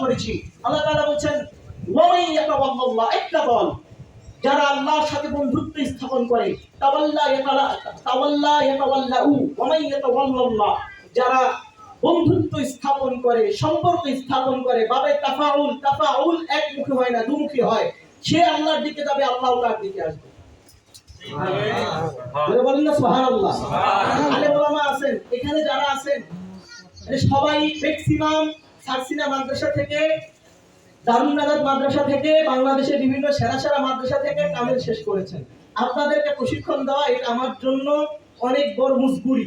করেছি। আল্লাহ তাআলা বলছেন ইয়াতাওয়াল্লাহ দল যারা আল্লাহর সাথে বন্ধুত্ব স্থাপন করে তাওয়াল্লা ইয়াতালা তাওয়াল্লা ইয়াতাওয়াল্লাহু ওয়ামাই ইয়াতাওয়াল্লাহ যারা বন্ধুত্ব স্থাপন করে সম্পর্ক স্থাপন করে বাবে তাফাউল তাফাউল একমুখী হয় না দুমুখী হয়। সে আল্লাহর দিকে যাবে আল্লাহ তার দিকে আসবে। বলেন না সুবহানাল্লাহ। আলে ওলামা আছেন এখানে যারা আছেন মানে সবাই ম্যাক্সিমাম সাকসিনা মাদ্রাসা থেকে দারুণ মাদ্রাসা থেকে, বাংলাদেশের বিভিন্ন সেরা সেরা মাদ্রাসা থেকে কামেল শেষ করেছেন। আপনাদেরকে প্রশিক্ষণ দেওয়া এটা আমার জন্য অনেক বড় মুসগুরি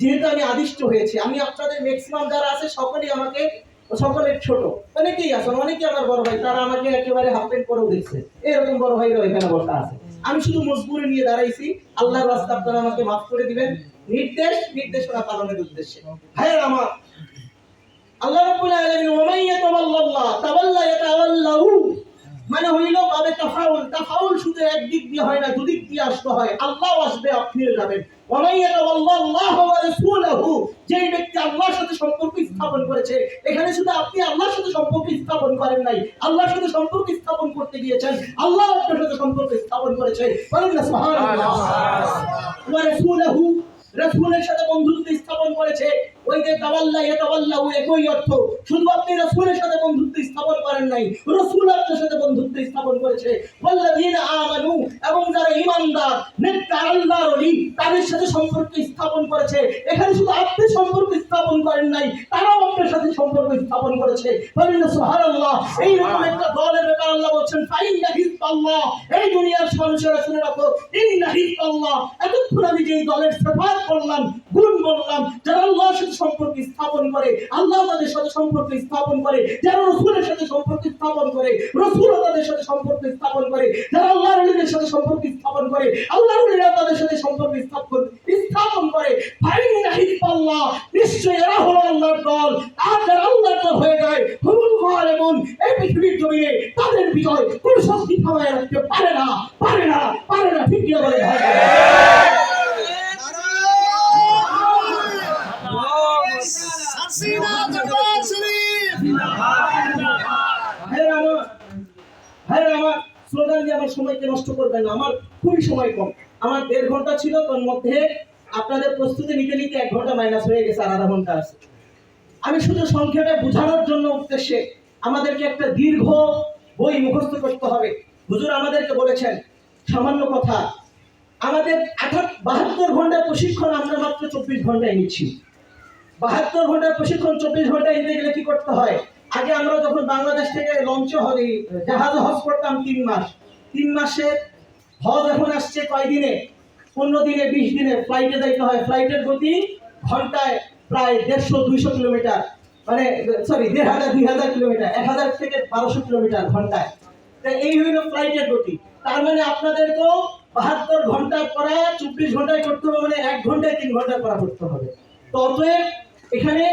যেহেতু আমি আদিষ্ট হয়েছি, আমি আপনাদের ম্যাক্সিমাম যারা আছে সকলেই আমাকে, সকলের ছোট। অনেকেই আছেন, অনেকেই আমার বড় ভাই, তারা আমাকে একেবারে হাফ প্যান্ট করেও দেখছে। এরকম বড় ভাইরাও এখানে বসা আছে। আমি শুধু মজবুরি নিয়ে দাঁড়াইছি, আল্লাহর রাস্তা আপনারা আমাকে মাফ করে দিবেন। নির্দেশ, নির্দেশনা পালনের উদ্দেশ্যে। ভাইয়ের আমার আল্লাহ রাব্বুল আলামিন ওয়া ইয়াতাওয়াল্লাল্লাহ তাওয়াল্লা ইয়াতাওয়াল্লাহু মানে হইল বাবে তাফাউল তাফাউল শুধু একদিক দিয়ে হয় না দুদিক দিয়ে আসতে হয়। আল্লাহ আসবে আপনিও যাবেন। ওয়া মান ইয়াতাওয়াল্লাল্লাহ ওয়া রাসূলহু যেই ব্যক্তি আল্লাহর সাথে সম্পর্ক স্থাপন করেছে এখানে শুধু আপনি আল্লাহর সাথে সম্পর্ক স্থাপন করেন নাই আল্লাহর সাথে সম্পর্ক স্থাপন করতে গিয়েছেন আল্লাহ আপনার সাথে সম্পর্ক স্থাপন করেছে। বলেন না সুবহানাল্লাহ। ওয়া রাসূলহু রাসূলের সাথে বন্ধুত্ব স্থাপন করেছে। ওই যে তাওয়াল্লা ইয়াতাওয়াল্লাহু একই অর্থ। শুধু আপনি রাসূলের সাথে বন্ধুত্ব স্থাপন করেন নাই, রাসূল আপনার সাথে বন্ধুত্ব স্থাপন করেছে। আমানু, এবং যারা ঈমানদার, নেককার, আল্লাহর ওলি, তাদের সাথে সম্পর্ক স্থাপন করেছে। এখানে শুধু আপনি সম্পর্ক স্থাপন করেন নাই, তারাও আপনার সাথে সম্পর্ক স্থাপন করেছে। বলেন সুবহানাল্লাহ, এই রকম একটা দলের ব্যাপারে আল্লাহ ফাইন্না এই দুনিয়ার মানুষেরা শুনে রাখো, ইন্না হিজবাল্লাহ এতক্ষণ আমি যে দলের সেফাত করলাম, গুণ বললাম, যারা আল্লাহর সাথে সম্পর্ক স্থাপন করে, আল্লাহ তাদের সাথে সম্পর্ক স্থাপন করে, যারা রসুলের সাথে সম্পর্ক স্থাপন করে রসুল তাদের সাথে সম্পর্ক স্থাপন করে, যারা আল্লাহ রলিদের সাথে সম্পর্ক স্থাপন করে আল্লাহ রলিরা তাদের সাথে সম্পর্ক স্থাপন স্থাপন করে। ফাইন্না হিজবাল্লাহ নিশ্চয়ই এরা হলো আল্লাহর দল। আর যারা আল্লাহর দল হয়ে যায় হুমুল এই পৃথিবীর জমিনে তাদের বিজয় কোন শক্তি থামায় রাখতে পারে না পারে না পারে না, ঠিক বলে আমার সময়কে নষ্ট করবেন আমার খুবই সময় কম। আমার দেড় ঘণ্টা ছিল, তার মধ্যে আপনাদের প্রস্তুতি নিতে নিতে এক ঘণ্টা মাইনাস হয়ে গেছে, আর আধা ঘণ্টা আছে। আমি শুধু সংক্ষেপে বোঝানোর জন্য উদ্দেশ্যে আমাদেরকে একটা দীর্ঘ বই মুখস্থ করতে হবে। হুজুর আমাদেরকে বলেছেন, সামান্য কথা। আমাদের আঠাশ বাহাত্তর ঘণ্টার প্রশিক্ষণ আমরা মাত্র চব্বিশ ঘন্টায় নিচ্ছি। বাহাত্তর ঘণ্টার প্রশিক্ষণ চব্বিশ ঘন্টায় নিতে গেলে কি করতে হয়? আগে আমরা যখন বাংলাদেশ থেকে লঞ্চ জাহাজে হজ করতাম তিন মাস। তিন মাসে হজ এখন আসছে কয় দিনে? পনেরো দিনে, বিশ দিনে। ফ্লাইটে যাইতে হয়। ফ্লাইটের গতি ঘন্টায় প্রায় দেড়শো, দুইশো কিলোমিটার। মানে সরি দেড় হাজার, দুই হাজার কিলোমিটার, এক হাজার থেকে বারোশো কিলোমিটার ঘন্টায়। তা এই হইল ফ্লাইটের গতি তার মানে আপনাদেরকেও বাহাত্তর ঘণ্টা করা চব্বিশ ঘন্টায় করতে হবে মানে এক ঘন্টায় তিন ঘণ্টা করা করতে হবে। অতএব এখানে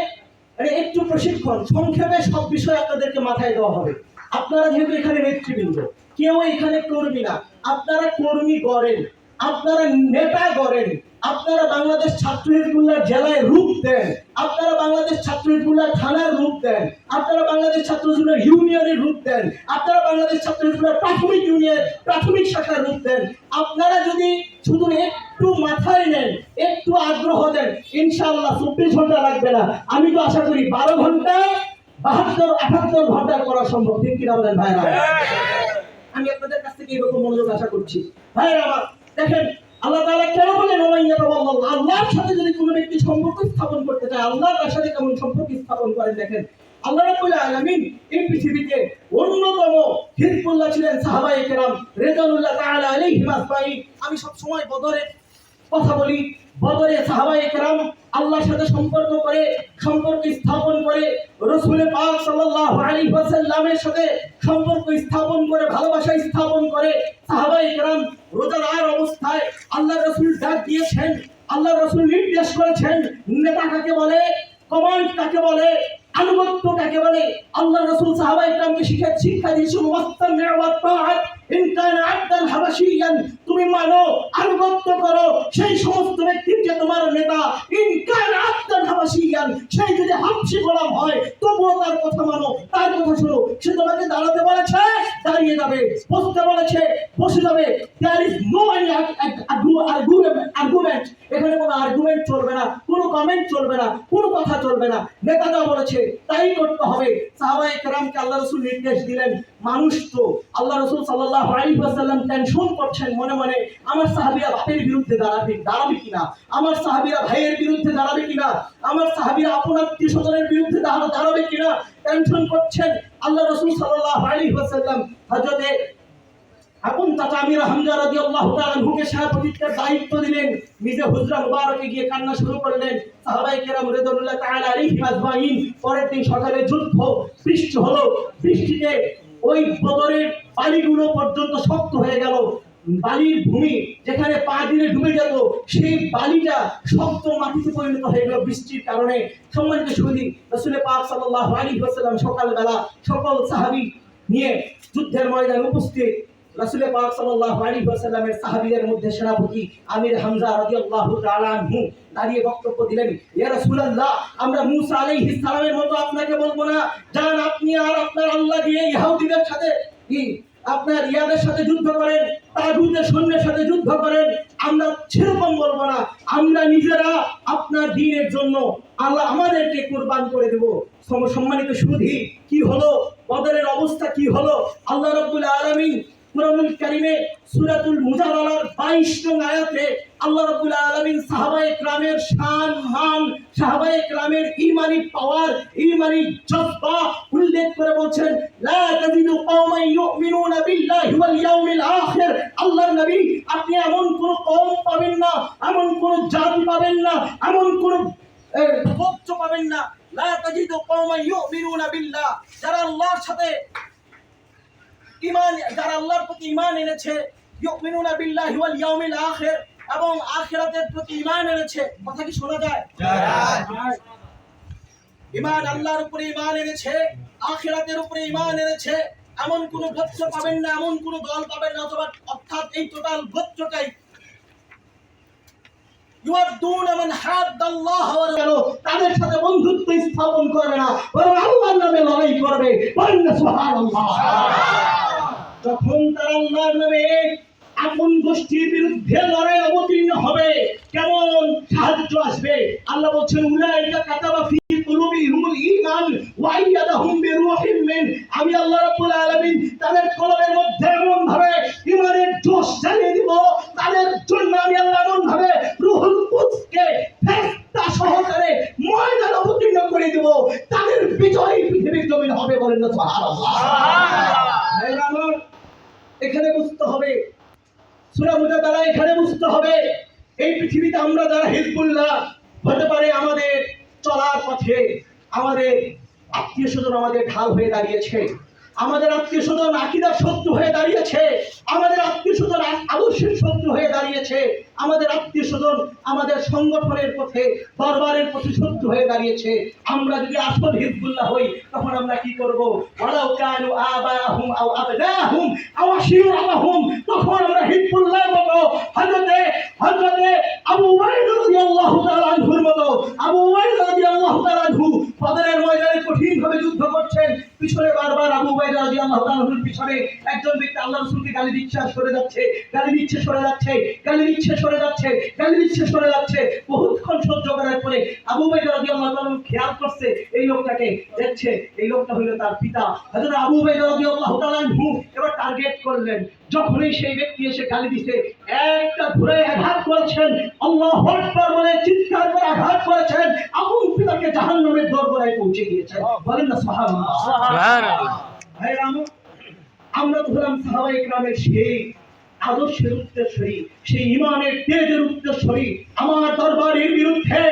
মানে একটু প্রশিক্ষণ, সংক্ষেপে সব বিষয় আপনাদেরকে মাথায় দেওয়া হবে। আপনারা যেহেতু এখানে নেতৃবৃন্দ, কেউ এখানে কর্মী না, আপনারা কর্মী গড়েন। আপনারা নেতা গড়েন আপনারা বাংলাদেশ ছাত্র হিজবুল্লাহ জেলায় রূপ দেন আপনারা বাংলাদেশ ছাত্র হিজবুল্লাহ থানার রূপ দেন আপনারা বাংলাদেশ ছাত্র হিজবুল্লাহ ইউনিয়নের রূপ দেন আপনারা বাংলাদেশ ছাত্র হিজবুল্লাহ প্রাথমিক ইউনিয়ন প্রাথমিক শাখার রূপ দেন। আপনারা যদি শুধু একটু মাথায় নেন একটু আগ্রহ দেন ইনশাআল্লাহ চব্বিশ ঘণ্টা লাগবে না। আমি তো আশা করি বারো ঘন্টায় বাহাত্তর আঠাত্তর ঘণ্টা করা সম্ভব। ঠিক কিনা বলেন ভাইরা? আমি আপনাদের কাছ থেকে এরকম মনোযোগ আশা করছি। ভাইরা আমার দেখেন, আল্লাহ তাআলা কেন বলেন আল্লাহর সাথে যদি কোনো ব্যক্তি সম্পর্ক স্থাপন করতে চায়, আল্লাহ তার সাথে কেমন সম্পর্ক স্থাপন করেন দেখেন? আল্লাহ রাব্বুল আলামিন এই পৃথিবীতে অন্যতম হিজবুল্লাহ ছিলেন সাহাবায়ে কেরাম রেজানুল্লাহ তাআলা আলাইহিম আসমাই আমি সব সময় বদরের কথা বলি বদরে সাহাবায়ে কেরাম আল্লাহর সাথে সম্পর্ক করে, সম্পর্ক স্থাপন করে, রসুল পাক সাল্লাল্লাহু আলাইহি ওয়াসাল্লামের সাথে সম্পর্ক স্থাপন করে, ভালোবাসা স্থাপন করে, সাহাবায়ে কেরাম রোজাদার অবস্থায় আল্লাহ রসুল ডাক দিয়েছেন আল্লাহ রসুল নির্দেশ করেছেন, নেতা কাকে বলে, কমান্ড কাকে বলে, আনুগত্য কাকে বলে আল্লাহ রসুল সাহাবাই ইকরামকে শিক্ষা শিক্ষা দিয়েছেন তুমি মানো, আনুগত্য করো, সেই সমস্ত ব্যক্তির যে তোমার নেতা ইন আত্মান হাবাশিয়ান সেই যদি হাবসি গোলাম হয় তবুও তার কথা মানো তার কথা দাঁড়িয়ে যাবে, বসতে বলেছে, বসে যাবে। There is no any argument এখানে কোনো আর্গুমেন্ট চলবে না, কোনো কমেন্ট চলবে না, কোনো কথা চলবে না। নেতারা বলেছে, তাই করতে হবে। সাহাবায়ে কেরামকে আল্লাহ রসুল নির্দেশ দিলেন, মানুষ তো, আল্লাহ রসুল সাল্লাল্লাহু আলাইহি ওয়াসাল্লাম টেনশন করছেন মনে মনে, আমার সাহাবীরা বাপের বিরুদ্ধে দাঁড়াবে দাঁড়াবে কিনা? আমার সাহাবীরা ভাইয়ের বিরুদ্ধে দাঁড়াবে কিনা? আমার সাহাবীরা আপন আত্মীয় স্বজনের বিরুদ্ধে দাঁড়াবে কিনা? টেনশন করছেন। আল্লাহ রসুল সাল্লাহ আলী ওয়াসাল্লাম হজরতে এখন আমির হামজা রাজি আল্লাহ আনহুকে সেনাপতিত্বের দায়িত্ব দিলেন। নিজে হুজরা মুবারকে গিয়ে কান্না শুরু করলেন। সাহাবাই কেরাম রেদুল্লাহ তাহলে আলাইহিম আজমাইন। পরের দিন সকালে যুদ্ধ, বৃষ্টি হলো। বৃষ্টিতে ওই বদরের পানিগুলো পর্যন্ত শক্ত হয়ে গেল। বালির ভূমি যেখানে পা দিলে ডুবে যেত, সেই বালিটা শক্ত মাটিতে পরিণত হয়ে গেল বৃষ্টির কারণে। সম্মানিত সুদী রসুলের পাক সাল্লাল্লাহু আলাইহি ওয়াসাল্লাম সকালবেলা সকল সাহাবী নিয়ে যুদ্ধের ময়দানে উপস্থিত। রাসূলের পাক সাল্লাল্লাহু আলাইহি ওয়াসাল্লামের সাহাবীদের মধ্যে সেনাপতি আমির হামজা রাদিয়াল্লাহু তাআলা আনহু দাঁড়িয়ে বক্তব্য দিলেন, ইয়া রাসূলুল্লাহ, আমরা মূসা আলাইহিস সালামের মতো আপনাকে বলব না। যান আপনি আর আপনার আল্লাহ দিয়ে ইহুদিদের সাথে আপনার ইয়াদের সাথে যুদ্ধ করেন, তাগুতের সৈন্যের সাথে যুদ্ধ করেন, আমরা সেরকম বলব না। আমরা নিজেরা আপনার দিনের জন্য আল্লাহ আমাদেরকে কুরবান করে দেব। সম- সম্মানিত সুধী, কি হলো? বদরের অবস্থা কি হলো? আল্লাহ রাব্বুল আলামিন কুরআনুল কারীমে সূরাতুল মুজাদালার 22 নং আয়াতে আল্লাহ রাব্বুল আলামিন সাহাবায়ে কেরামের শান, মান সাহাবায়ে কেরামের ঈমানি পাওয়ার ঈমানি জজ্বা উল্লেখ করে বলছেন, লা ওয়াল ইয়াউমিল আখির আল্লাহর নবী আপনি এমন কোন কওম পাবেন না এমন কোন জাতি পাবেন না এমন কোন গোত্র পাবেন না। লা তাজিদু কওমান ইউমিনুনা বিল্লাহ যারা আল্লাহর সাথে ইমান যারা আল্লাহর প্রতি ইমান এনেছে ইউমিনুনা বিল্লাহি ওয়াল ইয়াউমিল আখির এবং আখিরাতের প্রতি ইমান এনেছে। কথা কি শোনা যায়। ইমান আল্লাহর উপরে ইমান এনেছে আখিরাতের উপরে ইমান এনেছে এমন কোন গোত্র পাবেন না, এমন কোন দল পাবেন না, অথবা অর্থাৎ এই টোটাল আপন গোষ্ঠীর বিরুদ্ধে লড়াই অবতীর্ণ হবে, কেমন সাহায্য আসবে? আল্লাহ বলছেন, উলাইকা আমি আল্লাহ আলামিন তাদের কলবের মধ্যে এমন ভাবে ঈমানের জোশ জ্বালিয়ে দিব তাদের জন্য আমি আল্লাহ এমন ভাবে রূহুল কুদসকে ফেরেশতা সহকারে ময়দান অবতীর্ণ করে দিব তাদের বিজয় পৃথিবীর জমিন হবে বলেন না সুবহানাল্লাহ ভাইরা আমার, এখানে বুঝতে হবে সূরা দ্বারা এখানে বুঝতে হবে। এই পৃথিবীতে আমরা যারা হিজবুল্লাহ হতে পারে আমাদের চলার পথে, আমাদের আত্মীয় স্বজন আমাদের ঢাল হয়ে দাঁড়িয়েছে। আমাদের আত্মীয় স্বজন আকিদার শত্রু হয়ে দাঁড়িয়েছে। আমাদের আত্মীয় স্বজন আদর্শের শত্রু হয়ে দাঁড়িয়েছে। আমাদের আত্মীয় স্বজন আমাদের সংগঠনের পথে দরবারের পথে শত্রু হয়ে দাঁড়িয়েছে। আমরা যদি আসল হিজবুল্লাহ হই, তখন আমরা কি করব? তখন আমরা হযরতে হযরতে পিছনে একজন ব্যক্তি আল্লাহ গালি দিচ্ছে সরে যাচ্ছে। গালি দিচ্ছে, সরে যাচ্ছে, গালি দিচ্ছে, সরে যাচ্ছে, গালি দিচ্ছে, সরে যাচ্ছে। বহুক্ষণ সহ্য করার পরে আবু খেয়াল করছে, এই লোকটাকে দেখছে, এই লোকটা তার পিতা। আবু এবার টার্গেট করলেন। যখনই সেই ব্যক্তি এসে গালি দিছে, একটা ঘুরে আঘাত করেছেন, আল্লাহু বলে চিৎকার করে আঘাত করেছেন, আবু পিতাকে জাহান্নামের দরবারে পৌঁছে গিয়েছেন বলেন না সুবহানাল্লাহ। আমার, আমরা তো হলাম সাহাবাই গ্রামের সেই আদর্শের উত্তরস্বরী সেই ইমানের তেজের উত্তরস্বরী আমার দরবারের বিরুদ্ধে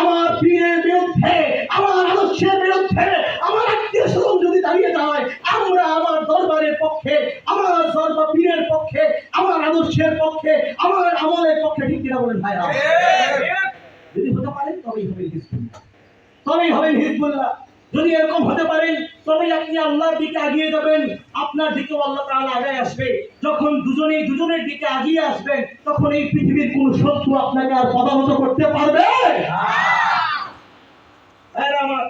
আমার পীরের বিরুদ্ধে আমার আদর্শের বিরুদ্ধে আমার আত্মীয় স্বজন যদি দাঁড়িয়ে যায় আমরা আমার দরবারের পক্ষে আমার দরবার পীরের পক্ষে আমার আদর্শের পক্ষে আমার আমলের পক্ষে ঠিক কিনা বলেন ভাইরা যদি হতে পারেন তবেই হবে হিজবুল্লাহ। তবেই হবেন হিজবুল্লাহ। যদি এরকম হতে পারেন তবেই আপনি আল্লাহর দিকে এগিয়ে যাবেন। আপনার দিকেও আল্লাহ তাআলা আগে আসবে। যখন দুজনেই দুজনের দিকে এগিয়ে আসবেন, তখন এই পৃথিবীর কোন শত্রু আপনাকে আর পদানত করতে পারবে? আমার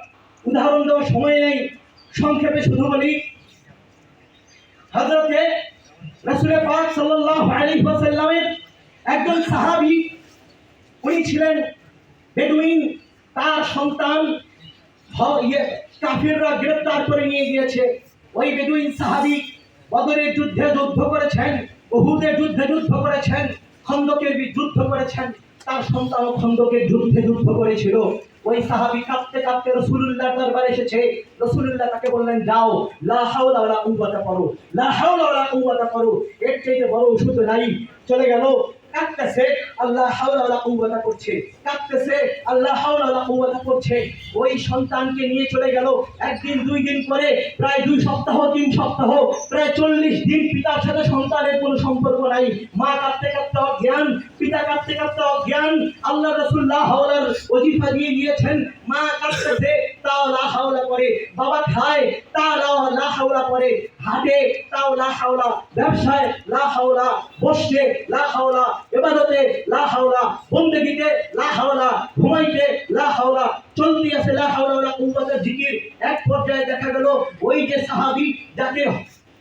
উদাহরণ দেওয়ার সময় নেই। সংক্ষেপে শুধু বলি, হযরতে রাসূল পাক সাল্লাল্লাহু আলাইহি ওয়াসাল্লামের একজন সাহাবী, উনি ছিলেন বেদুইন, তার সন্তান ইয়ে, কাফিররা গ্রেফতার করে নিয়ে গিয়েছে। ওই বেদুইন সাহাবী বদরের যুদ্ধে যুদ্ধ করেছেন উহুদের যুদ্ধে যুদ্ধ করেছেন খন্দকের যুদ্ধ করেছেন। তার সন্তানও খন্দকের যুদ্ধে যুদ্ধ করেছিল। ওই সাহাবী কাঁপতে কাঁপতে রসুলুল্লাহ দরবারে এসেছে। রসুলুল্লাহ তাকে বললেন যাও লা হাওলা ওয়ালা কুওয়াতা করো লা হাওলা ওয়ালা করো। এর চাইতে বড় ওষুধ নাই চলে গেল। কাঁদতেছে, আল্লাহ হাওলা কুমতা করছে। কাঁদতেছে, আল্লাহ হাওলা কুমতা করছে। ওই সন্তানকে নিয়ে চলে গেল। একদিন, দুই দিন করে প্রায় দুই সপ্তাহ, তিন সপ্তাহ, প্রায় চল্লিশ দিন পিতার সাথে সন্তানের কোনো সম্পর্ক নাই। মা কাঁদতে কাঁদতে অজ্ঞান, পিতা কাঁদতে কাঁদতে অজ্ঞান। আল্লাহ রসুল্লাহ হাওলার অজিফা দিয়ে গিয়েছেন মা কাঁদতেছে, তাও লা হাওলা করে। বাবা খায় তা লা হাওলা করে। হাটে, তাও লা হাওলা। ব্যবসায় লা হাওলা। বসছে লা হাওলা। ইবাদতে লা হাওলা। বন্দেগীতে লা হাওলা। ঘুমাইতে লা হাওলা। চলতি আছে লা হাওলা ওয়ালা কুওয়াতা জিকির। এক পর্যায়ে দেখা গেল, ওই যে সাহাবী যাকে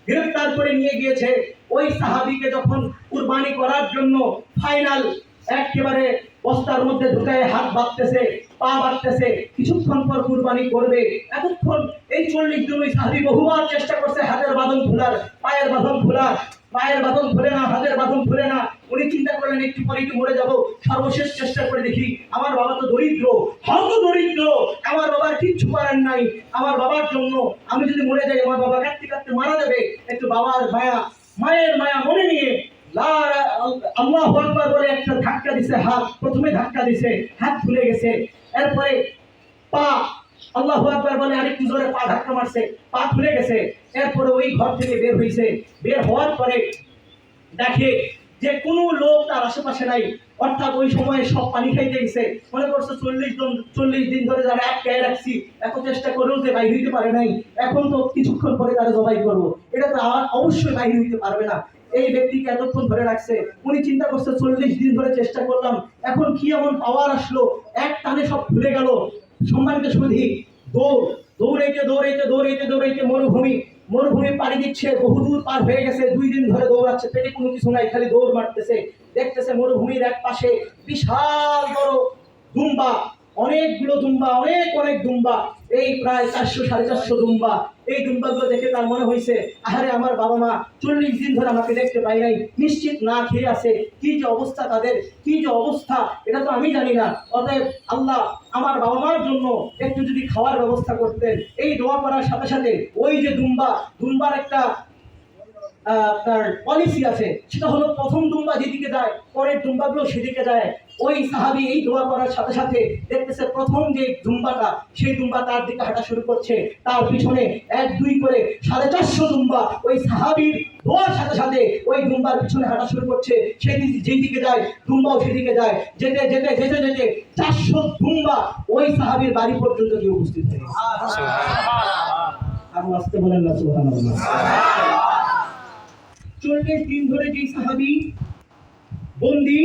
গ্রেফতার করে নিয়ে গিয়েছে, ওই সাহাবীকে যখন কুরবানি করার জন্য ফাইনাল একেবারে বস্তার মধ্যে ঢুকায় হাত বাঁধতেছে, পা বাঁধতেছে, কিছুক্ষণ পর কুরবানি করবে। এতক্ষণ এই চল্লিশ দিন ওই সাহাবি বহুবার চেষ্টা করছে, হাতের বাঁধন খোলার, পায়ের বাঁধন খোলার। পায়ের বাঁধন খুলে না, হাতের বাঁধন খুলে না। উনি চিন্তা করলেন, একটু পরে একটু মরে যাব। সর্বশেষ চেষ্টা করে দেখি, আমার বাবা তো দরিদ্র, হত দরিদ্র। আমার বাবার কিচ্ছু করার নাই। আমার বাবার জন্য আমি যদি মরে যাই, আমার বাবা কাঁদতে কাঁদতে মারা যাবে। একটু বাবার মায়া, মায়ের মায়া মনে নিয়ে বলে একটা ধাক্কা দিছে, হাত, প্রথমে ধাক্কা দিছে, হাত গেছে। এরপরে পা, আল্লাহ বলে আরেকটু জোরে পা ধাক্কা মারছে, পা গেছে। এরপরে ওই ঘর থেকে বের হয়েছে বের হওয়ার পরে দেখে যে কোনো লোক তার আশেপাশে নাই। অর্থাৎ ওই সময়ে সব পানি খাইতে গেছে। মনে করছে চল্লিশ জন, চল্লিশ দিন ধরে যারা আটকায় রাখছি, এত চেষ্টা করেও যে বাইরে হইতে পারে নাই। এখন তো কিছুক্ষণ পরে তারা জবাই করব। এটা তো অবশ্যই বাইরে হইতে পারবে না। এই ব্যক্তিকে এতক্ষণ ধরে রাখছে। উনি চিন্তা করছে, চল্লিশ দিন ধরে চেষ্টা করলাম। এখন কি এমন পাওয়ার আসলো? এক টানে সব ভুলে গেল। সম্মানিত সুধী, দৌড়, দৌড়াইতে দৌড়াইতে দৌড়াইতে দৌড়াইতে মরুভূমি। মরুভূমি পাড়ি দিচ্ছে, বহুদূর পার হয়ে গেছে। দুই দিন ধরে দৌড়াচ্ছে, পেটে কোনো কিছু নাই, খালি দৌড় মারতেছে। দেখতেছে মরুভূমির এক পাশে বিশাল বড় দুম্বা। অনেকগুলো দুম্বা, অনেক অনেক দুম্বা। এই প্রায় চারশো, সাড়ে চারশো দুম্বা। এই দুম্বাগুলো দেখে তার মনে হয়েছে, আহারে আমার বাবা মা চল্লিশ দিন ধরে আমাকে দেখতে পাই নাই, নিশ্চিত না খেয়ে আছে, কি যে অবস্থা তাদের, কি যে অবস্থা, এটা তো আমি জানি না। অতএব আল্লাহ আমার বাবা মার জন্য একটু যদি খাওয়ার ব্যবস্থা করতেন, এই দোয়া করার সাথে সাথে ওই যে দুম্বা, দুম্বার একটা আপনার পলিসি আছে, সেটা হলো প্রথম দুম্বা যেদিকে যায়, পরের দুম্বাগুলো সেদিকে যায়। ওই সাহাবি এই দোয়া করার সাথে সাথে দেখতেছে প্রথম যে দুম্বাটা সেই দুম্বা তার দিকে হাঁটা শুরু করছে। তার পিছনে এক দুই করে সাড়ে চারশো দুম্বা ওই সাহাবির দোয়ার সাথে সাথে ওই দুম্বার পিছনে হাঁটা শুরু করছে। সেই যেই দিকে যায় দুম্বাও সেদিকে যায়। যেতে যেতে যেতে যেতে চারশো দুম্বা ওই সাহাবির বাড়ি পর্যন্ত গিয়ে উপস্থিত হয়ে আর আসতে বলেন না সুবহানাল্লাহ। চল্লিশ দিন ধরে যে সাহাবি বন্দি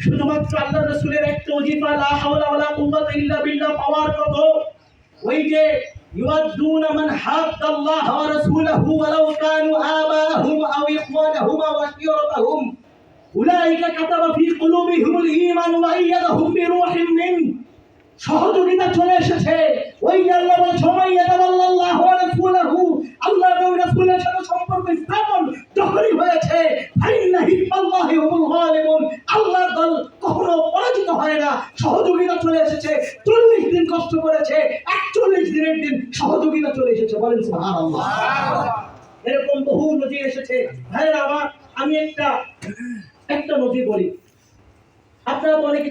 শুধুমাত্র আল্লাহ রসুলের একটা ওজিফা লা হাওলা ওয়ালা কুওয়াতা ইল্লা বিল্লাহ পাওয়ার কত ওই যে يودون من حاد الله ورسوله ولو كانوا آباءهم أو إخوانهم أو عشيرتهم أولئك كتب في قلوبهم الإيمان وأيدهم بروح منه সহযোগিতা চলে এসেছে ওই যে আল্লাহ বলছে মাইয়াদা আল্লাহ ওয়া রাসূলুহু আল্লাহ এবং রাসূলের সাথে সম্পর্ক স্থাপন যখনই হয়েছে ফাইন্না হিব্বাল্লাহি হুমুল গালিবুন আল্লাহর দল কখনো পরাজিত হয় না। সহযোগিতা চলে এসেছে। চল্লিশ দিন কষ্ট করেছে। একচল্লিশ দিনের দিন সহযোগিতা চলে এসেছে। বলেন এরকম বহু নদী এসেছে। ভাইয়েরা, আমার আমি একটা একটা নদী বলি। আপনারা অনেকে